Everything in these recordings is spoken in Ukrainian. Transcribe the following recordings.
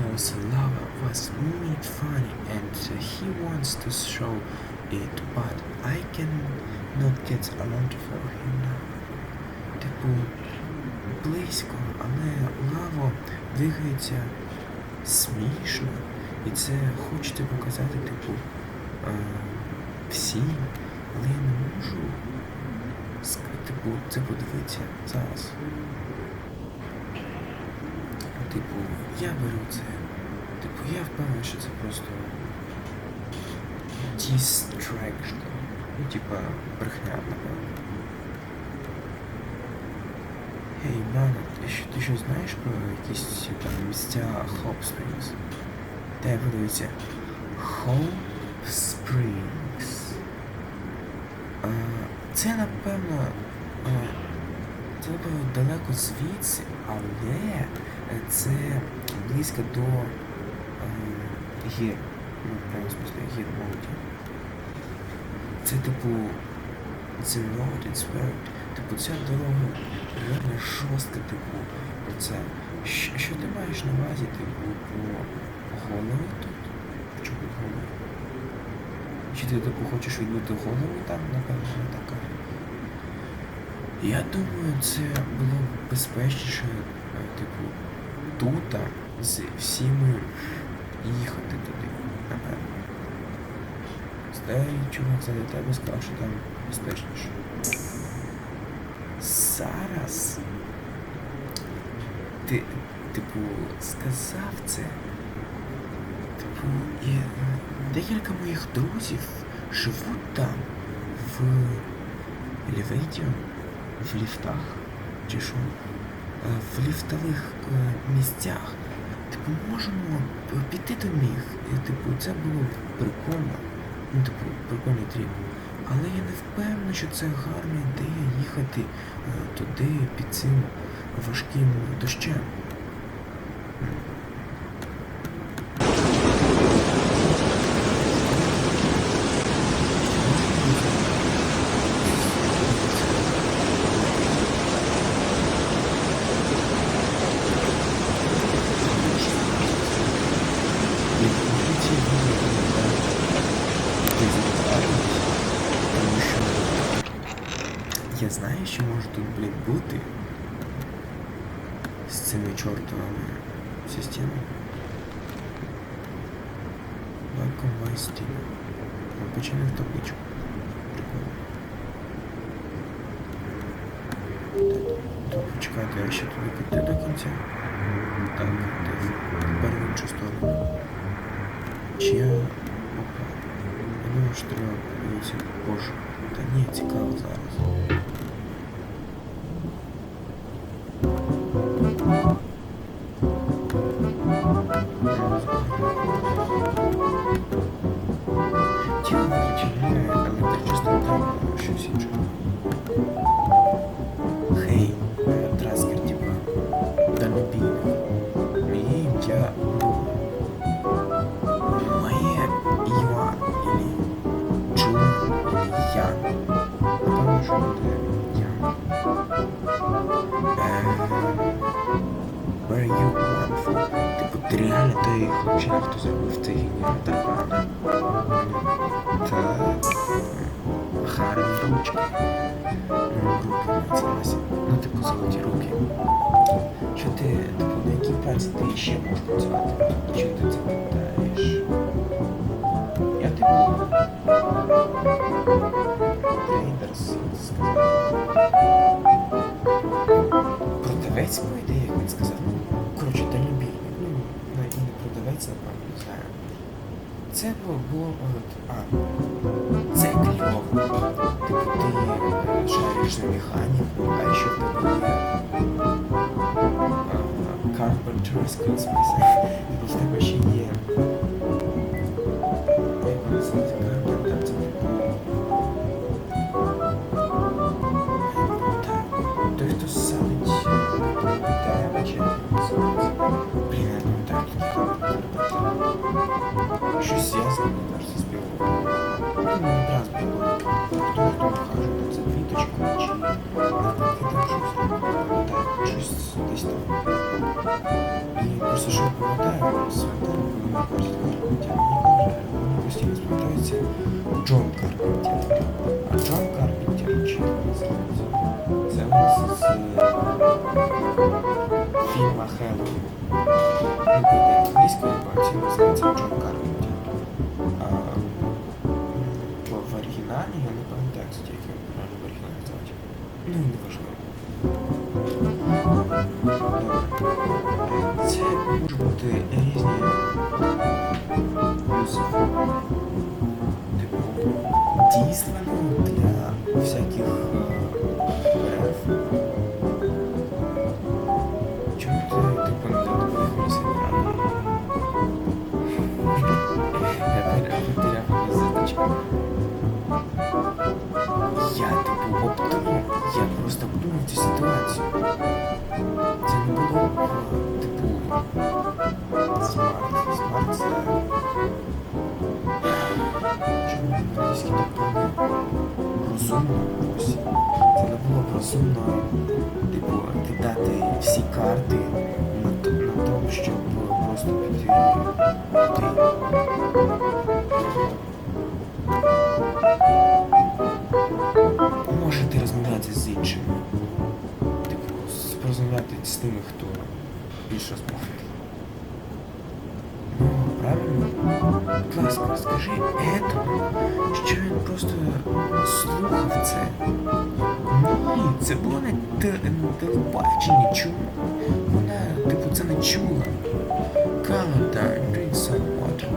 because Lava was made funny and he wants to show it, but I cannot get along for him now. Типу, близько, але лаво двигається смішно, і це хочете показати, типу, е, всім, але я не можу типу, це подивитися зараз. Типу, я беру це. Типу, я впевнений, що це просто distraction. Ну, типа, брехня, напевно. Гей, Мана, ти що, знаєш про якісь там місця Хоп Springs? Де? Hope Springs. А, це, напевно, це далеко звідси, але е, це близько до гір. Ну, прямому смысле, гір молоді. Це типу The road is road. Типу ця дорога реально жорстка, типу, оце. Що, що ти маєш на увазі, типу, по голові тут? Чому голови? Чи ти типу хочеш відбити голову там, напевно, така. Я думаю, це було б безпечніше, е, типу, тут з всіми їхати туди, напевно. Старий чувак за тебе сказав, що там безпечніше. Зараз ти, типу, сказав це. Типу, і е, декілька моїх друзів живуть там, в елевейті, в ліфтах, чи що, Е, в ліфтових е, місцях. Типу, можемо піти до них. Типу, це було б прикольно. Ну, типу, прикольний тріп. Але я не впевнений, що це гарна ідея їхати е, туди під цим важким дощем. М. І поліція буде я знаю, що може тут, блядь, бути з цими чортовими системами. My Steam. Починив табличку. Прикольно. Так, почекайте, я ще туди піти до кінця. Так, тепер в іншу сторону. Чи я... Подивитися позже. Та ні, цікаво зараз. Where you want for? Типу, ти реально той хлопчина, хто зробив цей ручки. Ну, руки мається. Ну, типу, золоті руки. Що ти, типу, на якій праці ти ще можеш працювати? Чи ти це питаєш? Продавець, по ідеї, як він сказав. Коротше, дальнобійник. Ну, навіть не продавець, напевно, не знаю. Це було, от, а, це кльово. Типу, ти е, шариш на механіку, а ще в тебе є а, carpenter Типу, в тебе ще є. Джон Карпентер. А Джон Карпентер чим називається? Це у нас з фільма Хеллоуін. Він буде англійською, бо називається Джон Карпентер. А в оригіналі я не пам'ятаю, як його правильно в оригіналі звати. Ну, не важливо. Цю ситуацію. Це не було е, типу смарт. Смарт це. Чому англійський допомог? Розумно. Це не було розумно, більш розмовляє. Ну, правильно? Будь ласка, скажи Етому, що він просто слухав це. Ні, це було не те- на телебаченні, чому? Вона, типу, це не чула. Calendar, drink some water.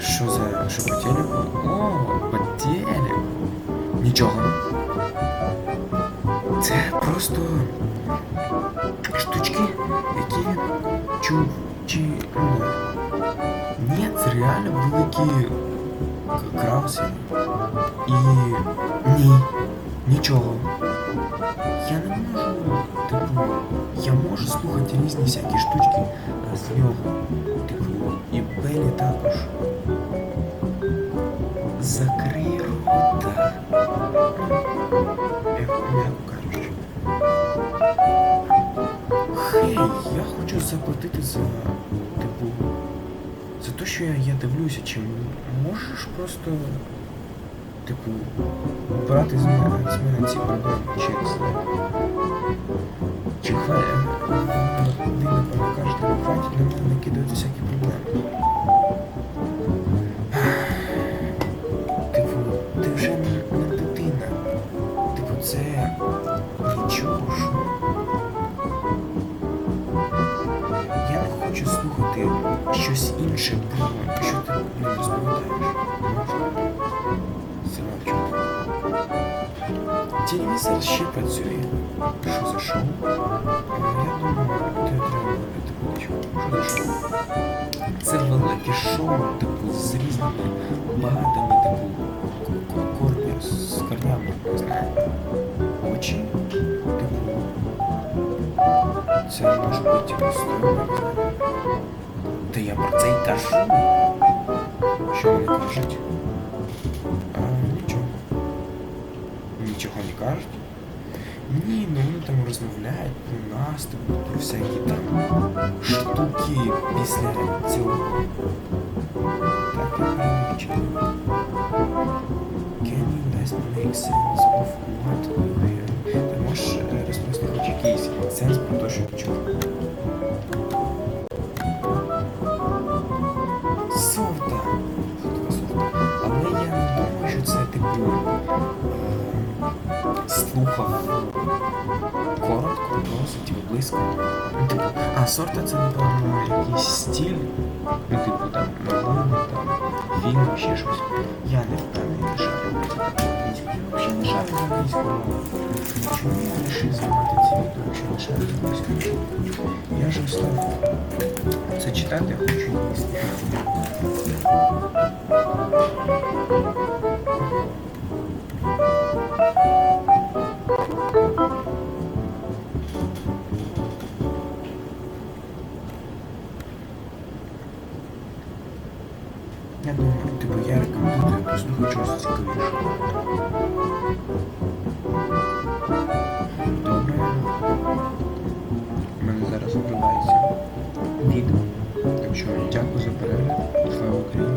Що за... що по телеку? О, по телеку. Нічого. Це просто Штучки, які чув чи ну, ні, це реально великі крауси. І ні, нічого. Я не можу, типу, я можу слухати різні всякі штучки з нього. Типу, платити за, типу, за те, що я, я дивлюся, чи можеш просто, типу, брати з мене, з мене ці проблеми, знаю. Чи хай, ви не, ну хватить на мене накидати всякі проблеми. Інше про що ти мені розповідаєш. Чому? Телевізор ще працює. Що за шоу? Я думаю, ти треба робити будь-що. Що за шоу? Це велике шоу, типу, з різними багатими, типу, к- к- з корнями, не знаю. Очі, типу. Це може бути просто. Я про це й кажу. Що вони кажуть? А, нічого. Нічого не кажуть. Ні, ну вони там розмовляють про нас, типу, про всякі там штуки після цього. Так, я перемічаю. Can you less make sense of what we hear? Ти можеш е, розповісти хоч якийсь сенс про те, що ти? досить і близько. Ну, типу, а сорта це, напевно, якийсь стиль. Ну, типу там новини, там фільм, ще щось. Я не впевнений, не шарю англійською. Я взагалі не шарю за англійську мову. Чому я вирішив знімати ці відео, якщо не шарю за англійською? Я ж устав це читати, я хочу їсти. Я думаю, типу, я просто хочу щось цікавіше. Добре. У мене зараз обривається. відео. Так що дякую за перегляд.